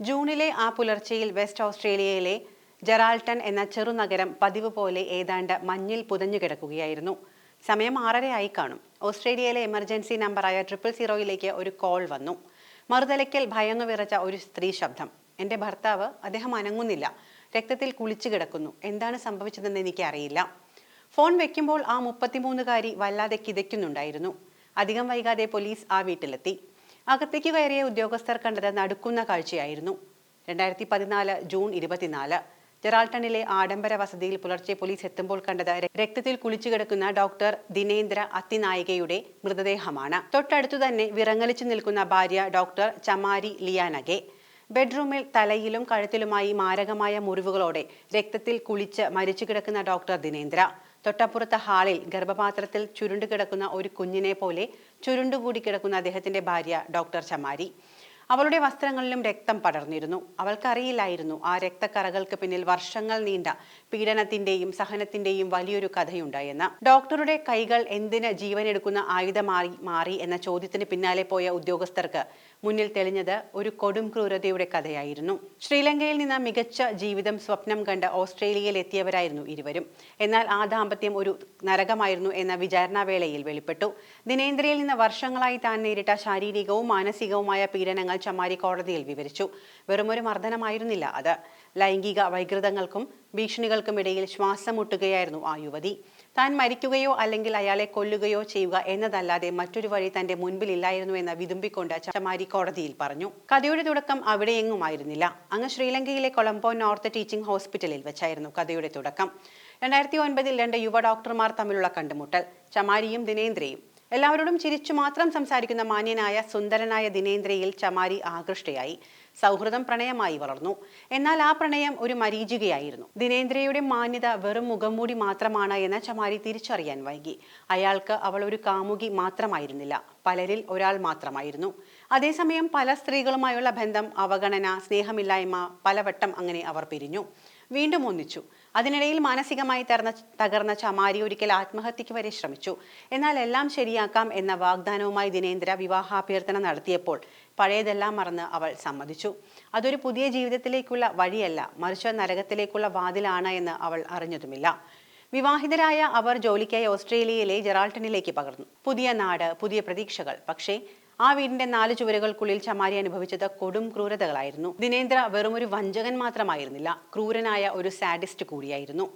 ജൂണിലെ ആ പുലർച്ചയിൽ വെസ്റ്റ് ഓസ്ട്രേലിയയിലെ ജെറാൾട്ടൺ എന്ന ചെറുനഗരം പതിവ് പോലെ ഏതാണ്ട് മഞ്ഞിൽ പുതഞ്ഞു കിടക്കുകയായിരുന്നു. സമയം ആറരയായി കാണും. ഓസ്ട്രേലിയയിലെ എമർജൻസി നമ്പറായ ട്രിപ്പിൾ സീറോയിലേക്ക് ഒരു കോൾ വന്നു. മറുതലയ്ക്കൽ ഭയന്നു വിറച്ച ഒരു സ്ത്രീ ശബ്ദം. എന്റെ ഭർത്താവ് അദ്ദേഹം അനങ്ങുന്നില്ല. രക്തത്തിൽ കുളിച്ചു കിടക്കുന്നു. എന്താണ് സംഭവിച്ചതെന്ന് എനിക്കറിയില്ല ഫോൺ വെക്കുമ്പോൾ ആ മുപ്പത്തിമൂന്നുകാരി വല്ലാതെ കിതയ്ക്കുന്നുണ്ടായിരുന്നു. അധികം വൈകാതെ പോലീസ് ആ വീട്ടിലെത്തി. അകത്തേക്ക് കയറിയ ഉദ്യോഗസ്ഥർ കണ്ടത് നടുക്കുന്ന കാഴ്ചയായിരുന്നു. രണ്ടായിരത്തി പതിനാല് ജൂൺ ഇരുപത്തിനാല്. ജെറാൾട്ടണിലെ ആഡംബര വസതിയിൽ പുലർച്ചെ പോലീസ് എത്തുമ്പോൾ കണ്ടത് രക്തത്തിൽ കുളിച്ചു കിടക്കുന്ന ഡോക്ടർ ദിനേന്ദ്ര അത്തിനായികയുടെ മൃതദേഹമാണ്. തൊട്ടടുത്തു തന്നെ വിറങ്ങലിച്ചു നിൽക്കുന്ന ഭാര്യ ഡോക്ടർ ചമാരി ലിയാനഗെ. ബെഡ്റൂമിൽ തലയിലും കഴുത്തിലുമായി മാരകമായ മുറിവുകളോടെ രക്തത്തിൽ കുളിച്ച് മരിച്ചു കിടക്കുന്ന ഡോക്ടർ ദിനേന്ദ്ര. തൊട്ടപ്പുറത്തെ ഹാളിൽ ഗർഭപാത്രത്തിൽ ചുരുണ്ടുകിടക്കുന്ന ഒരു കുഞ്ഞിനെ പോലെ ചുരുണ്ടുകൂടി കിടക്കുന്ന അദ്ദേഹത്തിന്റെ ഭാര്യ ഡോക്ടർ ചമാരി അവളുടെ വസ്ത്രങ്ങളിലും രക്തം പടർന്നിരുന്നു. അവൾക്കറിയില്ലായിരുന്നു ആ രക്തക്കറകൾക്ക് പിന്നിൽ വർഷങ്ങൾ നീണ്ട പീഡനത്തിന്റെയും സഹനത്തിന്റെയും വലിയൊരു കഥയുണ്ടായെന്ന്. ഡോക്ടറുടെ കൈകൾ എന്തിന് ജീവനെടുക്കുന്ന ആയുധമായി മാറി എന്ന ചോദ്യത്തിന് പിന്നാലെ പോയ ഉദ്യോഗസ്ഥർക്ക് മുന്നിൽ തെളിഞ്ഞത് ഒരു കൊടും ക്രൂരതയുടെ കഥയായിരുന്നു. ശ്രീലങ്കയിൽ നിന്ന് മികച്ച ജീവിതം സ്വപ്നം കണ്ട് ഓസ്ട്രേലിയയിൽ എത്തിയവരായിരുന്നു ഇരുവരും. എന്നാൽ ആ ദാമ്പത്യം ഒരു നരകമായിരുന്നു എന്ന വിചാരണാവേളയിൽ വെളിപ്പെട്ടു. ദിനേന്ദ്രയിൽ നിന്ന് വർഷങ്ങളായി താൻ നേരിട്ട ശാരീരികവും മാനസികവുമായ പീഡനങ്ങൾ ചമ്മാരി കോടതിയിൽ വിവരിച്ചു. വെറുമൊരു മർദ്ദനമായിരുന്നില്ല അത്. ലൈംഗിക വൈകൃതങ്ങൾക്കും ഭീഷണികൾക്കും ഇടയിൽ ശ്വാസം മുട്ടുകയായിരുന്നു ആ യുവതി. താൻ മരിക്കുകയോ അല്ലെങ്കിൽ അയാളെ കൊല്ലുകയോ ചെയ്യുക എന്നതല്ലാതെ മറ്റൊരു വഴി തന്റെ മുൻപിലില്ലായിരുന്നു എന്ന് വിതുമ്പിക്കൊണ്ട് ചമാരി കോടതിയിൽ പറഞ്ഞു. കഥയുടെ തുടക്കം അവിടെയെങ്ങുമായിരുന്നില്ല അങ്ങ് ശ്രീലങ്കയിലെ കൊളംബോ നോർത്ത് ടീച്ചിംഗ് ഹോസ്പിറ്റലിൽ വെച്ചായിരുന്നു കഥയുടെ തുടക്കം. രണ്ടായിരത്തി ഒൻപതിൽ രണ്ട് യുവ ഡോക്ടർമാർ തമ്മിലുള്ള കണ്ടുമുട്ടൽ. ചമാരിയും ദിനേന്ദ്രയും എല്ലാവരോടും ചിരിച്ചു മാത്രം സംസാരിക്കുന്ന മാന്യനായ സുന്ദരനായ ദിനേന്ദ്രയിൽ ചമാരി ആകൃഷ്ടയായി. സൗഹൃദം പ്രണയമായി വളർന്നു. എന്നാൽ ആ പ്രണയം ഒരു മരീചികയായിരുന്നു. ദിനേന്ദ്രയുടെ മാന്യത വെറും മുഖംമൂടി മാത്രമാണ് എന്ന് ചമാരി തിരിച്ചറിയാൻ വൈകി. അയാൾക്ക് അവൾ ഒരു കാമുകി മാത്രമായിരുന്നില്ല. പലരിൽ ഒരാൾ മാത്രമായിരുന്നു. അതേസമയം പല സ്ത്രീകളുമായുള്ള ബന്ധം അവഗണന സ്നേഹമില്ലായ്മ പലവട്ടം അങ്ങനെ അവർ പിരിഞ്ഞു. വീണ്ടും ഒന്നിച്ചു. അതിനിടയിൽ മാനസികമായി തകർന്ന തകർന്ന ചമാരി ഒരിക്കൽ ആത്മഹത്യക്ക് വരെ ശ്രമിച്ചു. എന്നാൽ എല്ലാം ശരിയാക്കാം എന്ന വാഗ്ദാനവുമായി ദിനേന്ദ്ര വിവാഹാഭ്യർത്ഥന നടത്തിയപ്പോൾ പഴയതെല്ലാം മറന്ന് അവൾ സമ്മതിച്ചു. അതൊരു പുതിയ ജീവിതത്തിലേക്കുള്ള വഴിയല്ല മറിച്ച് നരകത്തിലേക്കുള്ള വാതിലാണ് എന്ന് അവൾ അറിഞ്ഞതുമില്ല. വിവാഹിതരായ അവർ ജോലിക്കായി ഓസ്ട്രേലിയയിലെ ജെറാൾട്ടണിലേക്ക് പകർന്നു. പുതിയ നാട് പുതിയ പ്രതീക്ഷകൾ. പക്ഷേ ആ വീടിന്റെ നാല് ചുവരുകൾക്കുള്ളിൽ ചമാരി അനുഭവിച്ചത് കൊടും ക്രൂരതകളായിരുന്നു. ദിനേന്ദ്ര വെറുമൊരു വഞ്ചകൻ മാത്രമായിരുന്നില്ല ക്രൂരനായ ഒരു സാഡിസ്റ്റ് കൂടിയായിരുന്നു.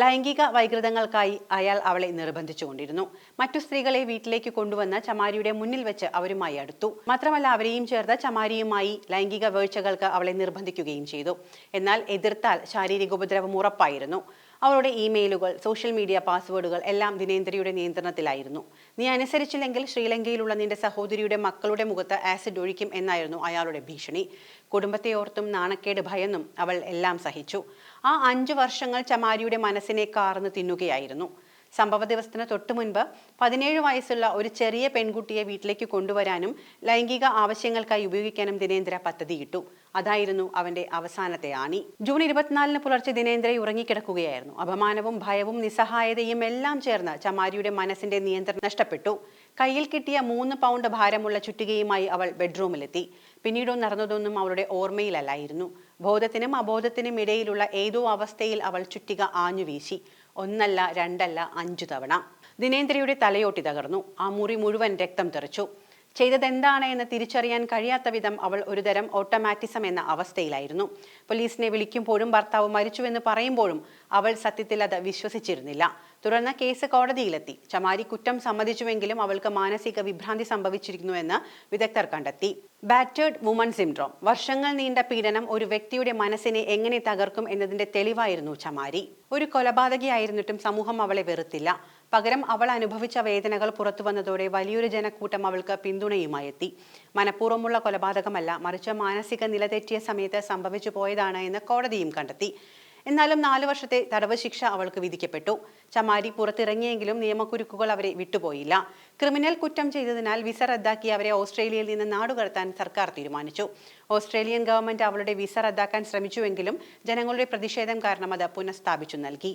ലൈംഗിക വൈകൃതങ്ങൾക്കായി അയാൾ അവളെ നിർബന്ധിച്ചുകൊണ്ടിരുന്നു. മറ്റു സ്ത്രീകളെ വീട്ടിലേക്ക് കൊണ്ടുവന്ന ചമാരിയുടെ മുന്നിൽ വെച്ച് അവരുമായി അടുത്തു. മാത്രമല്ല അവരെയും ചേർത്ത് ചമാരിയുമായി ലൈംഗിക വീഴ്ചകൾക്ക് അവളെ നിർബന്ധിക്കുകയും ചെയ്തു. എന്നാൽ എതിർത്താൽ ശാരീരിക ഉപദ്രവം ഉറപ്പായിരുന്നു. അവളുടെ ഇമെയിലുകൾ സോഷ്യൽ മീഡിയ പാസ്വേഡുകൾ എല്ലാം ദിനേന്ദ്രയുടെ നിയന്ത്രണത്തിലായിരുന്നു. നീ അനുസരിച്ചില്ലെങ്കിൽ ശ്രീലങ്കയിലുള്ള നിന്റെ സഹോദരിയുടെ മക്കളുടെ മുഖത്ത് ആസിഡ് ഒഴിക്കും എന്നായിരുന്നു അയാളുടെ ഭീഷണി. കുടുംബത്തെ ഓർത്തും നാണക്കേട് ഭയന്നും അവൾ എല്ലാം സഹിച്ചു. ആ അഞ്ചു വർഷങ്ങൾ ചമാരിയുടെ മനസ്സിനെ കാർന്ന് തിന്നുകയായിരുന്നു. സംഭവ ദിവസത്തിന് തൊട്ടു മുൻപ് പതിനേഴ് വയസ്സുള്ള ഒരു ചെറിയ പെൺകുട്ടിയെ വീട്ടിലേക്ക് കൊണ്ടുവരാനും ലൈംഗിക ആവശ്യങ്ങൾക്കായി ഉപയോഗിക്കാനും ദിനേന്ദ്ര പദ്ധതിയിട്ടു. അതായിരുന്നു അവന്റെ അവസാനത്തെ ആണി. ജൂൺ ഇരുപത്തിനാലിന് പുലർച്ചെ ദിനേന്ദ്ര ഉറങ്ങിക്കിടക്കുകയായിരുന്നു. അപമാനവും ഭയവും നിസ്സഹായതയും എല്ലാം ചേർന്ന് ചമാരിയുടെ മനസ്സിന്റെ നിയന്ത്രണം നഷ്ടപ്പെട്ടു. കയ്യിൽ കിട്ടിയ മൂന്ന് പൗണ്ട് ഭാരമുള്ള ചുറ്റികയുമായി അവൾ ബെഡ്റൂമിലെത്തി. പിന്നീട് നടന്നതൊന്നും അവളുടെ ഓർമ്മയിലല്ലായിരുന്നു. ബോധത്തിനും അബോധത്തിനും ഇടയിലുള്ള ഏതോ അവസ്ഥയിൽ അവൾ ചുറ്റിക ആഞ്ഞു വീശി ഒന്നല്ല രണ്ടല്ല അഞ്ചു തവണ. ദിനേന്ദ്രയുടെ തലയോട്ടി തകർന്നു. ആ മുറി മുഴുവൻ രക്തം തെറിച്ചു. ചെയ്തതെന്താണ് എന്ന് തിരിച്ചറിയാൻ കഴിയാത്ത വിധം അവൾ ഒരുതരം ഓട്ടോമാറ്റിസം എന്ന അവസ്ഥയിലായിരുന്നു. പോലീസിനെ വിളിക്കുമ്പോഴും ഭർത്താവ് മരിച്ചുവെന്ന് പറയുമ്പോഴും അവൾ സത്യത്തിൽ അത് വിശ്വസിച്ചിരുന്നില്ല. തുടർന്ന് കേസ് കോടതിയിലെത്തി. ചമാരി കുറ്റം സമ്മതിച്ചുവെങ്കിലും അവൾക്ക് മാനസിക വിഭ്രാന്തി സംഭവിച്ചിരിക്കുന്നുവെന്ന് വിദഗ്ധർ കണ്ടെത്തി. Battered woman syndrome. വർഷങ്ങൾ നീണ്ട പീഡനം ഒരു വ്യക്തിയുടെ മനസ്സിനെ എങ്ങനെ തകർക്കും എന്നതിന്റെ തെളിവായിരുന്നു ചമാരി. ഒരു കൊലപാതകയായിരുന്നിട്ടും സമൂഹം അവളെ വെറുത്തില്ല. പകരം അവൾ അനുഭവിച്ച വേദനകൾ പുറത്തു വന്നതോടെ വലിയൊരു ജനക്കൂട്ടം അവൾക്ക് പിന്തുണയുമായി എത്തി. മനഃപൂർവമുള്ള കൊലപാതകമല്ല മറിച്ച് മാനസിക നില തെറ്റിയ സമയത്ത് സംഭവിച്ചു പോയതാണ് എന്ന് കോടതിയും കണ്ടെത്തി. എന്നാലും നാല് വർഷത്തെ തടവ് ശിക്ഷ അവൾക്ക് വിധിക്കപ്പെട്ടു. ചമാരി പുറത്തിറങ്ങിയെങ്കിലും നിയമക്കുരുക്കുകൾ അവരെ വിട്ടുപോയില്ല. ക്രിമിനൽ കുറ്റം ചെയ്തതിനാൽ വിസ റദ്ദാക്കി അവരെ ഓസ്ട്രേലിയയിൽ നിന്ന് നാടുകടത്താൻ സർക്കാർ തീരുമാനിച്ചു. ഓസ്ട്രേലിയൻ ഗവൺമെന്റ് അവളുടെ വിസ റദ്ദാക്കാൻ ശ്രമിച്ചുവെങ്കിലും ജനങ്ങളുടെ പ്രതിഷേധം കാരണം അത് പുനഃസ്ഥാപിച്ചു നൽകി.